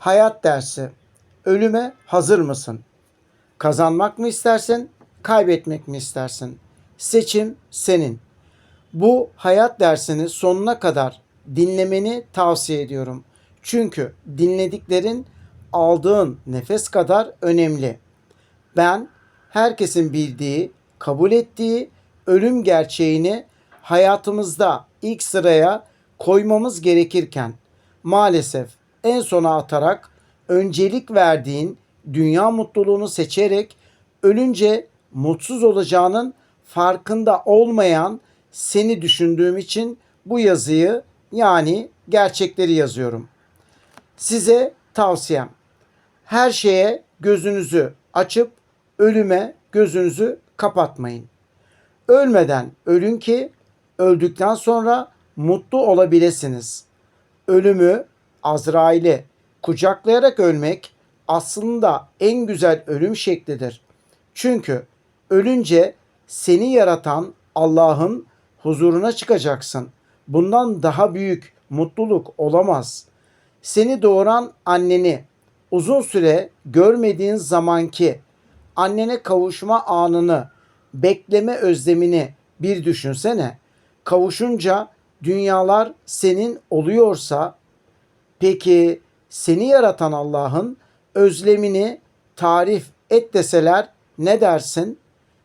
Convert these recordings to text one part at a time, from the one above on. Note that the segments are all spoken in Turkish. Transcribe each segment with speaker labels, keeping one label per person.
Speaker 1: Hayat dersi. Ölüme hazır mısın? Kazanmak mı istersin, kaybetmek mi istersin? Seçim senin. Bu hayat dersini sonuna kadar dinlemeni tavsiye ediyorum. Çünkü dinlediklerin aldığın nefes kadar önemli. Ben herkesin bildiği, kabul ettiği ölüm gerçeğini hayatımızda ilk sıraya koymamız gerekirken maalesef en sona atarak öncelik verdiğin dünya mutluluğunu seçerek ölünce mutsuz olacağının farkında olmayan seni düşündüğüm için bu yazıyı yani gerçekleri yazıyorum. Size tavsiyem her şeye gözünüzü açıp ölüme gözünüzü kapatmayın. Ölmeden ölün ki öldükten sonra mutlu olabilirsiniz. Ölümü, Azrail'i kucaklayarak ölmek aslında en güzel ölüm şeklidir. Çünkü ölünce seni yaratan Allah'ın huzuruna çıkacaksın. Bundan daha büyük mutluluk olamaz. Seni doğuran anneni uzun süre görmediğin zamanki annene kavuşma anını, bekleme özlemini bir düşünsene. Kavuşunca dünyalar senin oluyorsa peki seni yaratan Allah'ın özlemini tarif et deseler ne dersin?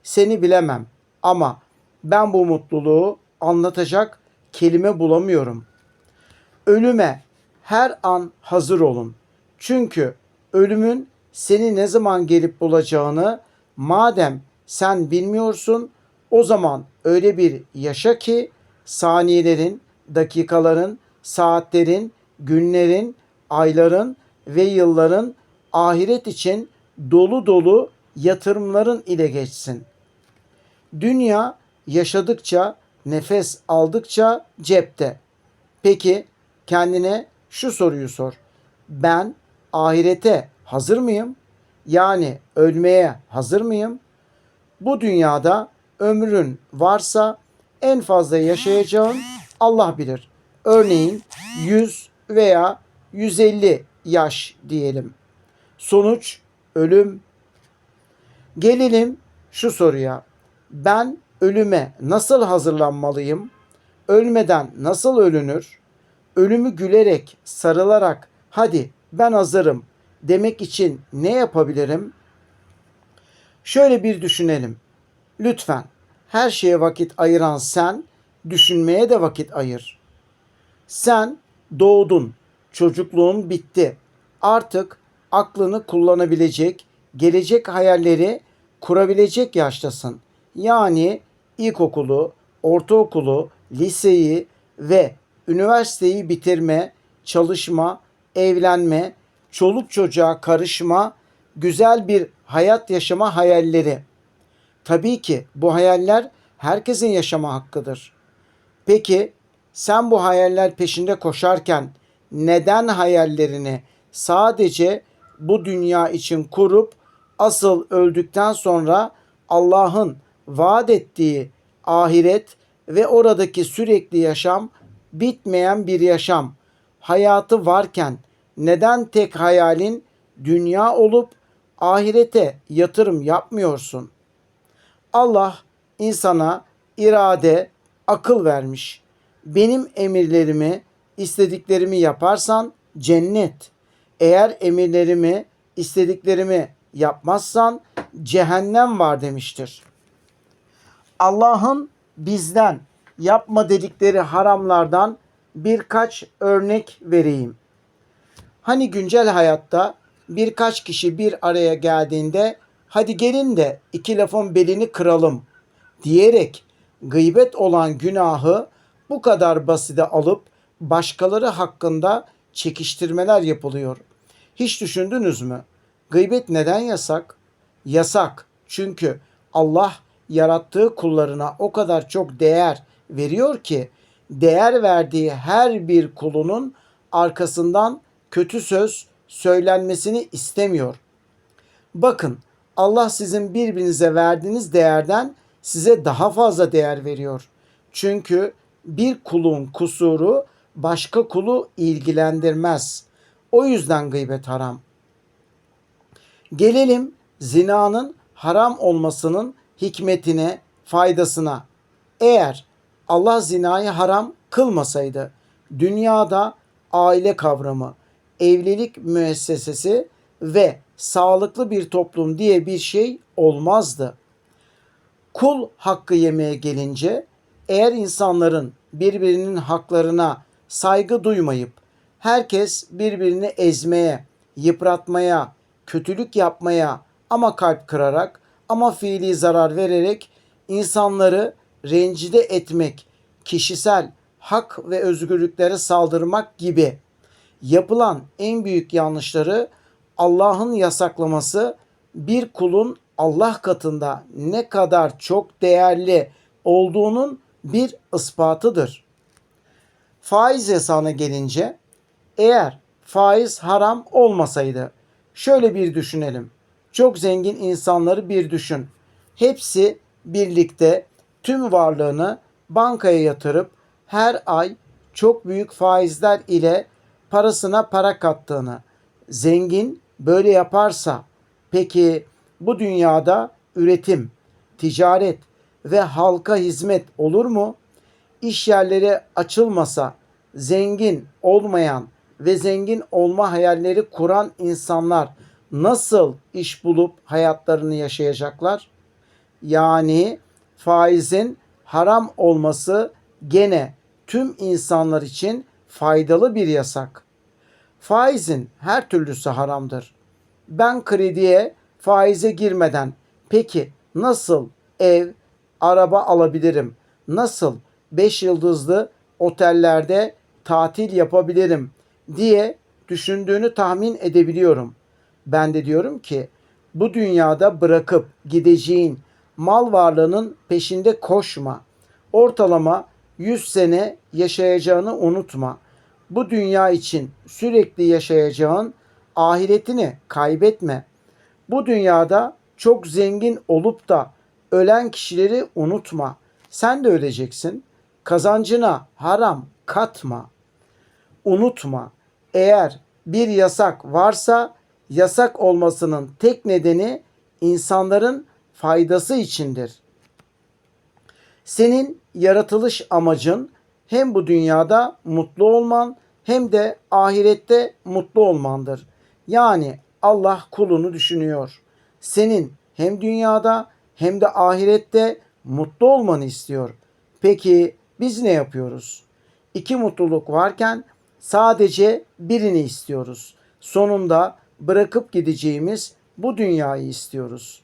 Speaker 1: Seni bilemem ama ben bu mutluluğu anlatacak kelime bulamıyorum. Ölüme her an hazır olun. Çünkü ölümün seni ne zaman gelip bulacağını madem sen bilmiyorsun o zaman öyle bir yaşa ki saniyelerin, dakikaların, saatlerin, günlerin, ayların ve yılların ahiret için dolu dolu yatırımların ile geçsin. Dünya yaşadıkça, nefes aldıkça cepte. Peki kendine şu soruyu sor. Ben ahirete hazır mıyım? Yani ölmeye hazır mıyım? Bu dünyada ömrün varsa en fazla yaşayacağın Allah bilir. Örneğin 100 veya 150 yaş diyelim. Sonuç ölüm. Gelelim şu soruya. Ben ölüme nasıl hazırlanmalıyım? Ölmeden nasıl ölünür? Ölümü gülerek, sarılarak hadi ben hazırım demek için ne yapabilirim? Şöyle bir düşünelim. Lütfen her şeye vakit ayıran sen düşünmeye de vakit ayır. Sen doğdun, çocukluğun bitti. Artık aklını kullanabilecek, gelecek hayalleri kurabilecek yaştasın. Yani ilkokulu, ortaokulu, liseyi ve üniversiteyi bitirme, çalışma, evlenme, çoluk çocuğa karışma, güzel bir hayat yaşama hayalleri. Tabii ki bu hayaller herkesin yaşama hakkıdır. Peki sen bu hayaller peşinde koşarken neden hayallerini sadece bu dünya için kurup asıl öldükten sonra Allah'ın vaat ettiği ahiret ve oradaki sürekli yaşam bitmeyen bir yaşam hayatı varken neden tek hayalin dünya olup ahirete yatırım yapmıyorsun? Allah insana irade, akıl vermiş. Benim emirlerimi, istediklerimi yaparsan cennet. Eğer emirlerimi, istediklerimi yapmazsan cehennem var demiştir. Allah'ın bizden yapma dedikleri haramlardan birkaç örnek vereyim. Hani güncel hayatta birkaç kişi bir araya geldiğinde hadi gelin de iki lafın belini kıralım diyerek gıybet olan günahı bu kadar basite alıp başkaları hakkında çekiştirmeler yapılıyor. Hiç düşündünüz mü? Gıybet neden yasak? Yasak çünkü Allah yarattığı kullarına o kadar çok değer veriyor ki değer verdiği her bir kulunun arkasından kötü söz söylenmesini istemiyor. Bakın Allah sizin birbirinize verdiğiniz değerden size daha fazla değer veriyor. Çünkü bir kulun kusuru başka kulu ilgilendirmez. O yüzden gıybet haram. Gelelim zinanın haram olmasının hikmetine, faydasına. Eğer Allah zinayı haram kılmasaydı dünyada aile kavramı, evlilik müessesesi ve sağlıklı bir toplum diye bir şey olmazdı. Kul hakkı yemeye gelince eğer insanların birbirinin haklarına saygı duymayıp herkes birbirini ezmeye, yıpratmaya, kötülük yapmaya ama kalp kırarak ama fiili zarar vererek insanları rencide etmek, kişisel hak ve özgürlüklere saldırmak gibi yapılan en büyük yanlışları Allah'ın yasaklaması bir kulun Allah katında ne kadar çok değerli olduğunun bir ispatıdır. Faiz yasağına gelince eğer faiz haram olmasaydı şöyle bir düşünelim. Çok zengin insanları bir düşün. Hepsi birlikte tüm varlığını bankaya yatırıp her ay çok büyük faizler ile parasına para kattığını. Zengin böyle yaparsa peki bu dünyada üretim, ticaret ve halka hizmet olur mu? İş yerleri açılmasa zengin olmayan ve zengin olma hayalleri kuran insanlar nasıl iş bulup hayatlarını yaşayacaklar? Yani faizin haram olması gene tüm insanlar için faydalı bir yasak. Faizin her türlüsü haramdır. Ben krediye, faize girmeden peki nasıl ev, araba alabilirim? Nasıl 5 yıldızlı otellerde tatil yapabilirim diye düşündüğünü tahmin edebiliyorum. Ben de diyorum ki bu dünyada bırakıp gideceğin mal varlığının peşinde koşma. Ortalama 100 sene yaşayacağını unutma. Bu dünya için sürekli yaşayacağın ahiretini kaybetme. Bu dünyada çok zengin olup da ölen kişileri unutma. Sen de öleceksin. Kazancına haram katma. Unutma. Eğer bir yasak varsa yasak olmasının tek nedeni insanların faydası içindir. Senin yaratılış amacın hem bu dünyada mutlu olman hem de ahirette mutlu olmandır. Yani Allah kulunu düşünüyor. Senin hem dünyada hem de ahirette mutlu olmanı istiyor. Peki biz ne yapıyoruz? İki mutluluk varken sadece birini istiyoruz. Sonunda bırakıp gideceğimiz bu dünyayı istiyoruz.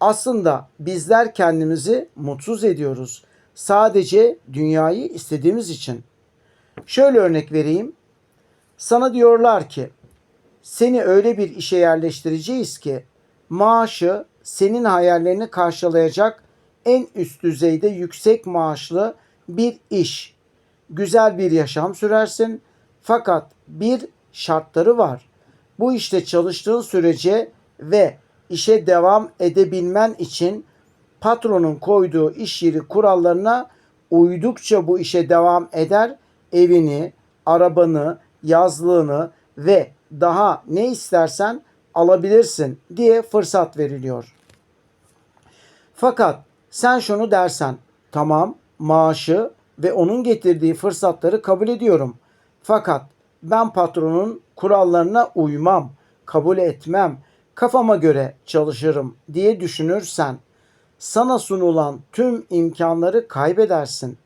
Speaker 1: Aslında bizler kendimizi mutsuz ediyoruz. Sadece dünyayı istediğimiz için. Şöyle örnek vereyim. Sana diyorlar ki seni öyle bir işe yerleştireceğiz ki maaşı senin hayallerini karşılayacak en üst düzeyde yüksek maaşlı bir iş. Güzel bir yaşam sürersin fakat bir şartları var. Bu işte çalıştığın sürece ve işe devam edebilmen için patronun koyduğu iş yeri kurallarına uydukça bu işe devam eder, evini, arabanı, yazlığını ve daha ne istersen alabilirsin diye fırsat veriliyor. Fakat sen şunu dersen, tamam maaşı ve onun getirdiği fırsatları kabul ediyorum. Fakat ben patronun kurallarına uymam, kabul etmem, kafama göre çalışırım diye düşünürsen sana sunulan tüm imkanları kaybedersin.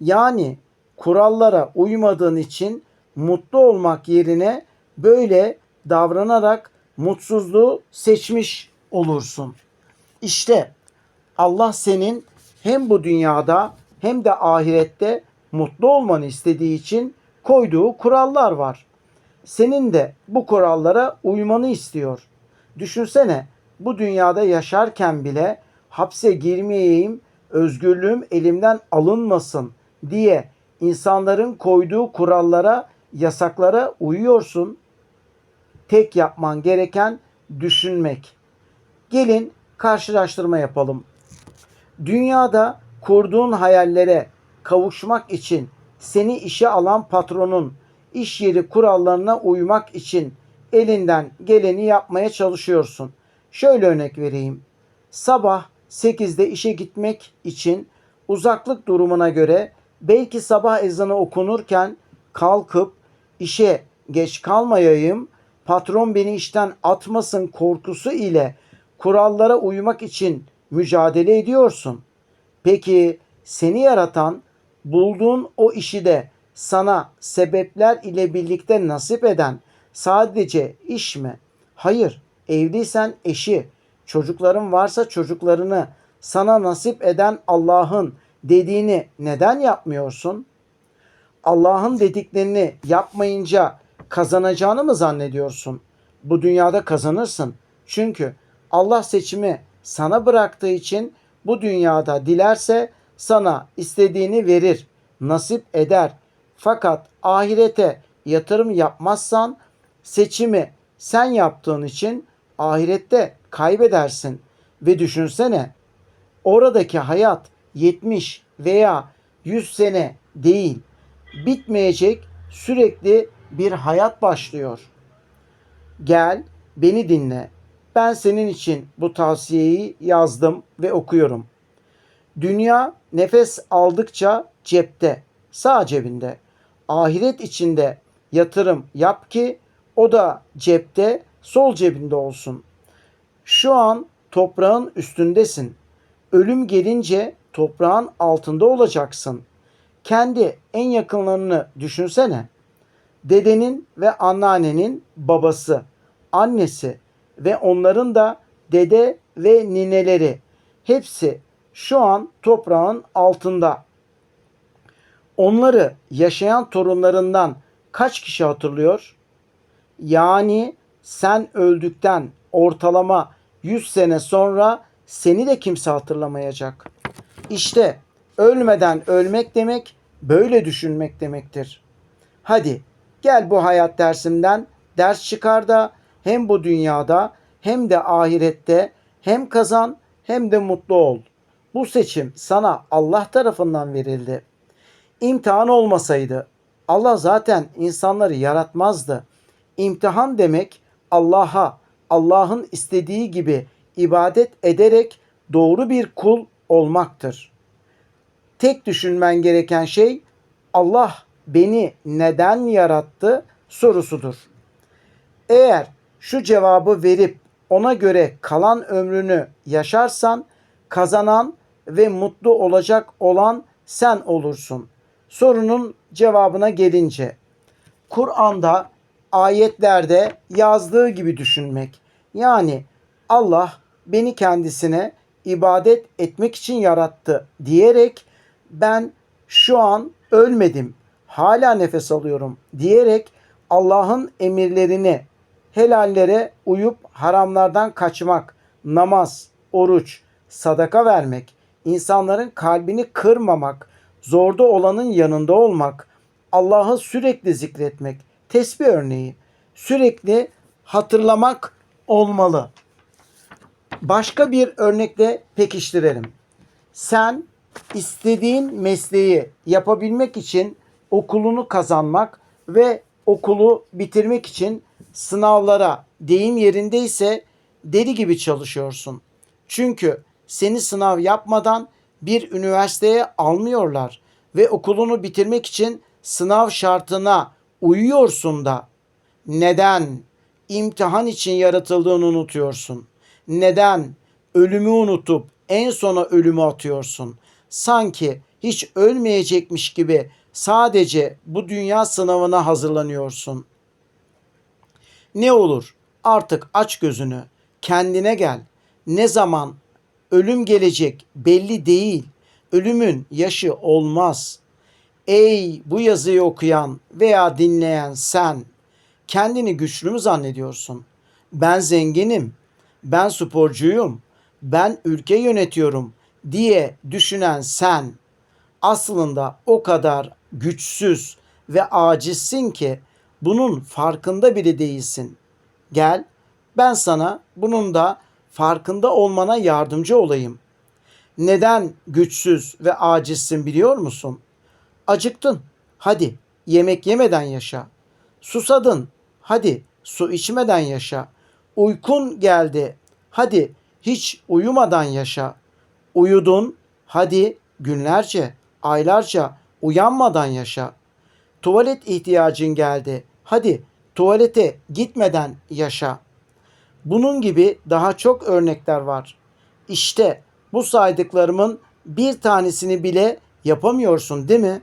Speaker 1: Yani kurallara uymadığın için mutlu olmak yerine böyle davranarak mutsuzluğu seçmiş olursun. İşte Allah senin hem bu dünyada hem de ahirette mutlu olmanı istediği için koyduğu kurallar var. Senin de bu kurallara uymanı istiyor. Düşünsene bu dünyada yaşarken bile hapse girmeyeyim, özgürlüğüm elimden alınmasın diye insanların koyduğu kurallara, yasaklara uyuyorsun. Tek yapman gereken düşünmek. Gelin karşılaştırma yapalım. Dünyada kurduğun hayallere kavuşmak için seni işe alan patronun iş yeri kurallarına uymak için elinden geleni yapmaya çalışıyorsun. Şöyle örnek vereyim. Sabah 8'de işe gitmek için uzaklık durumuna göre belki sabah ezanı okunurken kalkıp işe geç kalmayayım, patron beni işten atmasın korkusu ile kurallara uymak için mücadele ediyorsun. Peki seni yaratan bulduğun o işi de sana sebepler ile birlikte nasip eden sadece iş mi? Hayır. Evliysen eşi, çocukların varsa çocuklarını sana nasip eden Allah'ın dediğini neden yapmıyorsun? Allah'ın dediklerini yapmayınca kazanacağını mı zannediyorsun? Bu dünyada kazanırsın. Çünkü Allah seçimi sana bıraktığı için bu dünyada dilerse sana istediğini verir, nasip eder. Fakat ahirete yatırım yapmazsan seçimi sen yaptığın için ahirette kaybedersin. Ve düşünsene oradaki hayat 70 veya 100 sene değil bitmeyecek sürekli bir hayat başlıyor. Gel beni dinle. Ben senin için bu tavsiyeyi yazdım ve okuyorum. Dünya nefes aldıkça cepte, sağ cebinde. Ahiret içinde yatırım yap ki o da cepte, sol cebinde olsun. Şu an toprağın üstündesin. Ölüm gelince toprağın altında olacaksın. Kendi en yakınlarını düşünsene. Dedenin ve anneannenin babası, annesi ve onların da dede ve nineleri hepsi şu an toprağın altında. Onları yaşayan torunlarından kaç kişi hatırlıyor? Yani sen öldükten ortalama 100 sene sonra seni de kimse hatırlamayacak. İşte ölmeden ölmek demek böyle düşünmek demektir. Hadi gel bu hayat dersimden ders çıkar da hem bu dünyada hem de ahirette hem kazan hem de mutlu ol. Bu seçim sana Allah tarafından verildi. İmtihan olmasaydı Allah zaten insanları yaratmazdı. İmtihan demek Allah'a, Allah'ın istediği gibi ibadet ederek doğru bir kul olmaktır. Tek düşünmen gereken şey Allah beni neden yarattı sorusudur. Eğer şu cevabı verip ona göre kalan ömrünü yaşarsan kazanan ve mutlu olacak olan sen olursun. Sorunun cevabına gelince Kur'an'da ayetlerde yazdığı gibi düşünmek. Yani Allah beni kendisine ibadet etmek için yarattı diyerek ben şu an ölmedim. Hala nefes alıyorum diyerek Allah'ın emirlerini helallere uyup haramlardan kaçmak, namaz, oruç, sadaka vermek, insanların kalbini kırmamak, zorda olanın yanında olmak, Allah'ı sürekli zikretmek, tesbih örneği, sürekli hatırlamak olmalı. Başka bir örnekle pekiştirelim. Sen istediğin mesleği yapabilmek için okulunu kazanmak ve okulu bitirmek için sınavlara deyim yerindeyse deli gibi çalışıyorsun. Çünkü seni sınav yapmadan bir üniversiteye almıyorlar ve okulunu bitirmek için sınav şartına uyuyorsun da neden imtihan için yaratıldığını unutuyorsun? Neden ölümü unutup en sona ölümü atıyorsun? Sanki hiç ölmeyecekmiş gibi sadece bu dünya sınavına hazırlanıyorsun. Ne olur artık aç gözünü, kendine gel. Ne zaman ölüm gelecek belli değil. Ölümün yaşı olmaz. Ey bu yazıyı okuyan veya dinleyen sen kendini güçlü mü zannediyorsun? Ben zenginim, ben sporcuyum, ben ülke yönetiyorum diye düşünen sen aslında o kadar güçsüz ve acizsin ki bunun farkında bile değilsin. Gel ben sana bunun da farkında olmana yardımcı olayım. Neden güçsüz ve acizsin biliyor musun? Acıktın. Hadi yemek yemeden yaşa. Susadın. Hadi su içmeden yaşa. Uykun geldi. Hadi hiç uyumadan yaşa. Uyudun. Hadi günlerce, aylarca uyanmadan yaşa. Tuvalet ihtiyacın geldi. Hadi tuvalete gitmeden yaşa. Bunun gibi daha çok örnekler var. İşte bu saydıklarımın bir tanesini bile yapamıyorsun değil mi?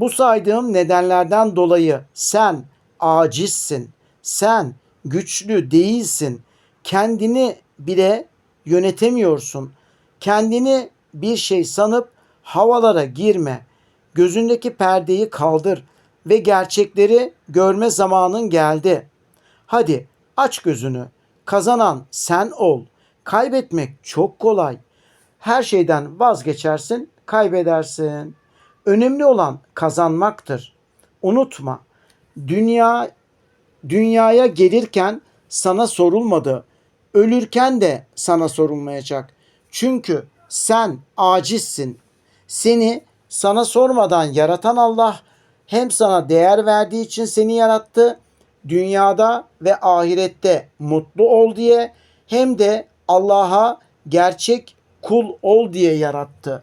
Speaker 1: Bu saydığım nedenlerden dolayı sen acizsin. Sen güçlü değilsin. Kendini bile yönetemiyorsun. Kendini bir şey sanıp havalara girme. Gözündeki perdeyi kaldır ve gerçekleri görme zamanın geldi. Hadi aç gözünü. Kazanan sen ol. Kaybetmek çok kolay. Her şeyden vazgeçersin, kaybedersin. Önemli olan kazanmaktır. Unutma. Dünya dünyaya gelirken sana sorulmadı. Ölürken de sana sorulmayacak. Çünkü sen acizsin. Seni sana sormadan yaratan Allah hem sana değer verdiği için seni yarattı. Dünyada ve ahirette mutlu ol diye hem de Allah'a gerçek kul ol diye yarattı.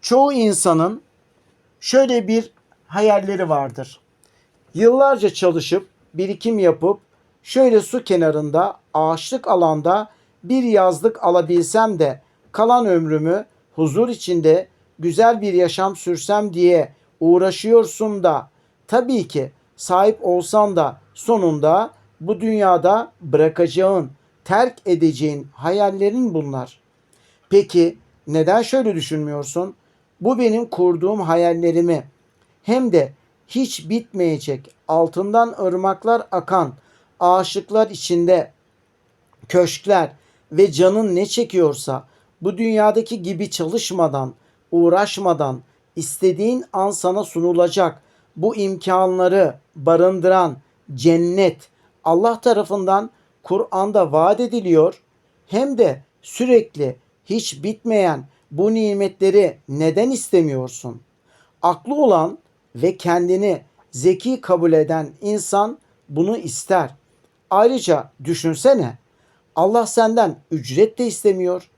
Speaker 1: Çoğu insanın şöyle bir hayalleri vardır. Yıllarca çalışıp birikim yapıp şöyle su kenarında ağaçlık alanda bir yazlık alabilsem de kalan ömrümü huzur içinde güzel bir yaşam sürsem diye uğraşıyorsun da tabii ki sahip olsan da sonunda bu dünyada bırakacağın, terk edeceğin hayallerin bunlar. Peki neden şöyle düşünmüyorsun? Bu benim kurduğum hayallerimi hem de hiç bitmeyecek altından ırmaklar akan ağaçlıklar içinde köşkler ve canın ne çekiyorsa bu dünyadaki gibi çalışmadan, uğraşmadan istediğin an sana sunulacak bu imkanları barındıran cennet Allah tarafından Kur'an'da vaat ediliyor. Hem de sürekli hiç bitmeyen bu nimetleri neden istemiyorsun? Aklı olan ve kendini zeki kabul eden insan bunu ister. Ayrıca düşünsene Allah senden ücret de istemiyor.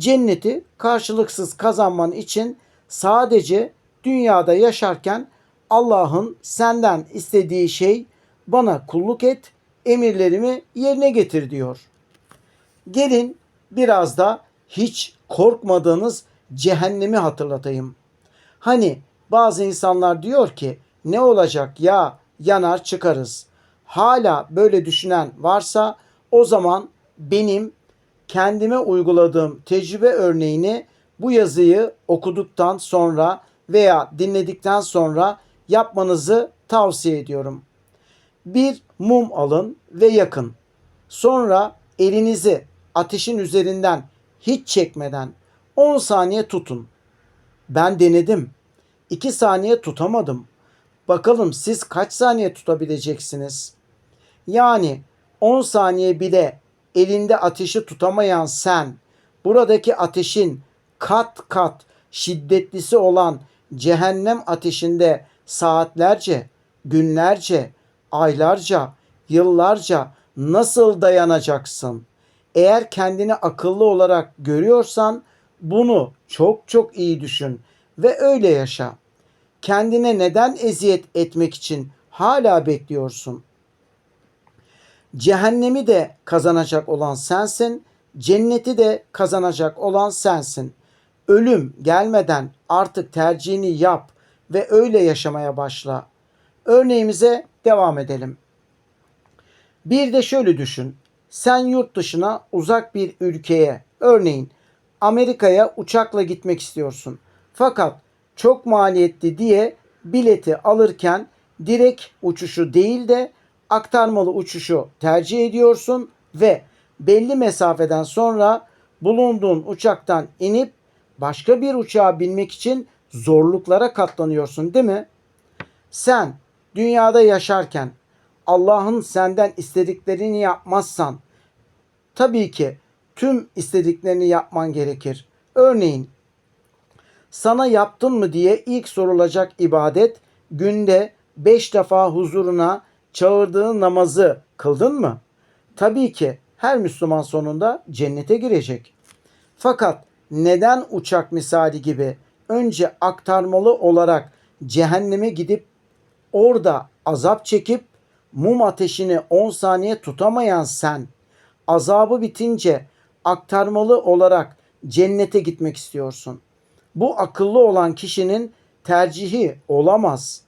Speaker 1: Cenneti karşılıksız kazanman için sadece dünyada yaşarken Allah'ın senden istediği şey bana kulluk et, emirlerimi yerine getir diyor. Gelin biraz da hiç korkmadığınız cehennemi hatırlatayım. Hani bazı insanlar diyor ki ne olacak ya yanar çıkarız. Hala böyle düşünen varsa o zaman benim kendime uyguladığım tecrübe örneğini bu yazıyı okuduktan sonra veya dinledikten sonra yapmanızı tavsiye ediyorum. Bir mum alın ve yakın. Sonra elinizi ateşin üzerinden hiç çekmeden 10 saniye tutun. Ben denedim. 2 saniye tutamadım. Bakalım siz kaç saniye tutabileceksiniz? Yani 10 saniye bile elinde ateşi tutamayan sen, buradaki ateşin kat kat şiddetlisi olan cehennem ateşinde saatlerce, günlerce, aylarca, yıllarca nasıl dayanacaksın? Eğer kendini akıllı olarak görüyorsan bunu çok çok iyi düşün ve öyle yaşa. Kendine neden eziyet etmek için hala bekliyorsun? Cehennemi de kazanacak olan sensin, cenneti de kazanacak olan sensin. Ölüm gelmeden artık tercihini yap ve öyle yaşamaya başla. Örneğimize devam edelim. Bir de şöyle düşün. Sen yurt dışına uzak bir ülkeye, örneğin Amerika'ya uçakla gitmek istiyorsun. Fakat çok maliyetli diye bileti alırken direkt uçuşu değil de aktarmalı uçuşu tercih ediyorsun ve belli mesafeden sonra bulunduğun uçaktan inip başka bir uçağa binmek için zorluklara katlanıyorsun değil mi? Sen dünyada yaşarken Allah'ın senden istediklerini yapmazsan tabii ki tüm istediklerini yapman gerekir. Örneğin sana yaptın mı diye ilk sorulacak ibadet günde beş defa huzuruna çağırdığı namazı kıldın mı? Tabii ki her Müslüman sonunda cennete girecek. Fakat neden uçak misali gibi önce aktarmalı olarak cehenneme gidip orada azap çekip mum ateşini 10 saniye tutamayan sen azabı bitince aktarmalı olarak cennete gitmek istiyorsun. Bu akıllı olan kişinin tercihi olamaz.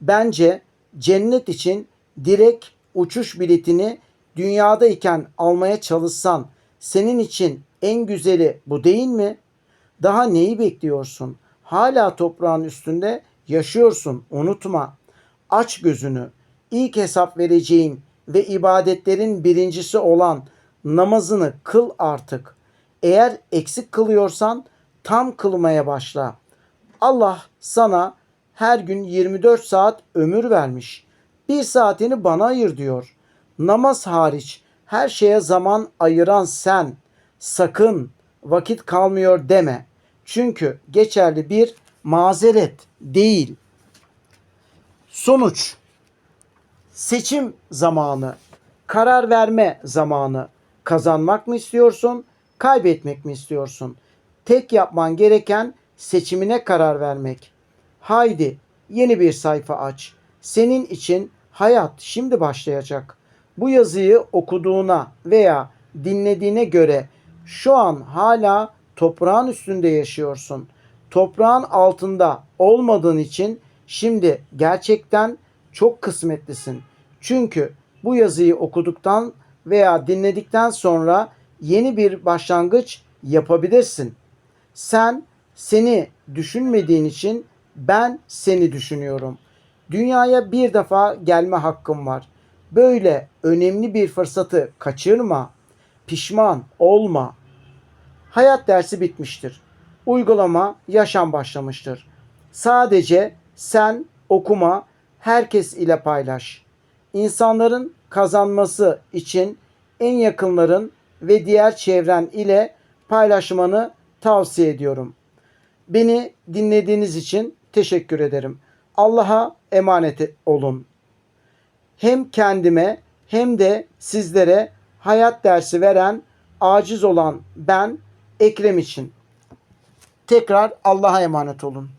Speaker 1: Bence cennet için direkt uçuş biletini dünyadayken almaya çalışsan senin için en güzeli bu değil mi? Daha neyi bekliyorsun? Hala toprağın üstünde yaşıyorsun. Unutma. Aç gözünü. İlk hesap vereceğin ve ibadetlerin birincisi olan namazını kıl artık. Eğer eksik kılıyorsan tam kılmaya başla. Allah sana her gün 24 saat ömür vermiş. Bir saatini bana ayır diyor. Namaz hariç her şeye zaman ayıran sen sakın vakit kalmıyor deme. Çünkü geçerli bir mazeret değil. Sonuç seçim zamanı, karar verme zamanı. Kazanmak mı istiyorsun, kaybetmek mi istiyorsun? Tek yapman gereken seçimine karar vermek. Haydi yeni bir sayfa aç. Senin için hayat şimdi başlayacak. Bu yazıyı okuduğuna veya dinlediğine göre şu an hala toprağın üstünde yaşıyorsun. Toprağın altında olmadığın için şimdi gerçekten çok kısmetlisin. Çünkü bu yazıyı okuduktan veya dinledikten sonra yeni bir başlangıç yapabilirsin. Sen seni düşünmediğin için ben seni düşünüyorum. Dünyaya bir defa gelme hakkım var. Böyle önemli bir fırsatı kaçırma. Pişman olma. Hayat dersi bitmiştir. Uygulama yaşam başlamıştır. Sadece sen okuma, herkes ile paylaş. İnsanların kazanması için en yakınların ve diğer çevren ile paylaşmanı tavsiye ediyorum. Beni dinlediğiniz için teşekkür ederim. Allah'a emanet olun. Hem kendime hem de sizlere hayat dersi veren aciz olan ben Ekrem için. Tekrar Allah'a emanet olun.